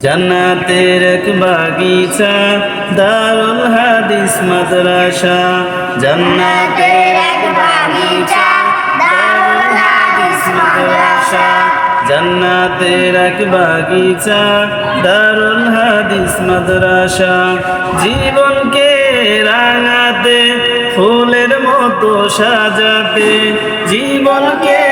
জান্নাতের এক বাগিচা দারুল হাদিস মাদ্রাসা। জান্নাতের এক বাগিচা দারুল হাদিস মাদ্রাসা। জান্নাতের এক বাগিচা দারুল হাদিস মাদ্রাসা। জীবনকে রাঙাতে ফুলের মতো সাজাতে জীবনকে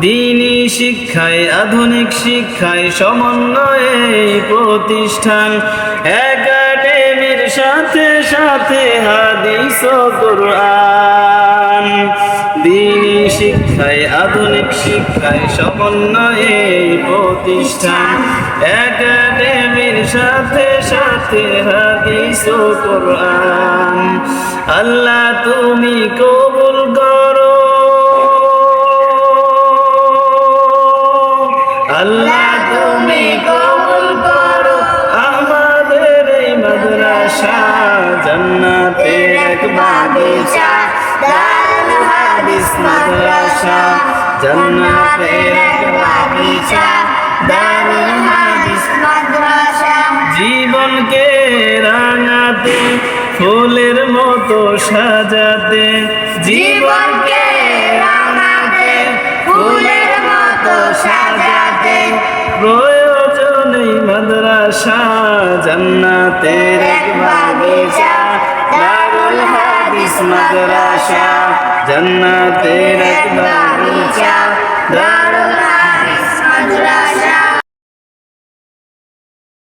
দিনী শিক্ষায়, আধুনিক শিক্ষায় সমন্বয়ে প্রতিষ্ঠান। একাডেমির সাথে সাথে হাদিস কোরআন। দিনী শিক্ষায়, আধুনিক শিক্ষায় সমন্বয়ে প্রতিষ্ঠান। একাডেমির সাথে ও কোরআন। আল্লাহ তুমি কবুল করো। আল্লাহ তুমি কবুল করো। আমাদের এই মাদ্রাসা জান্নাতের এক বাগিচা। দারুল হাদিস মাদ্রাসা, জান্নাতের এক বাগিচা। জীবনকে রাঙাতে ফুলের মতো সাজাতে। জীবনকে রাঙাতে ফুলের মতো সাজাতে। প্রয়োজনে মাদ্রাসা জান্নাতের বাগিচা দারুল হাদিস মাদ্রাসা জান্নাতের বাগিচা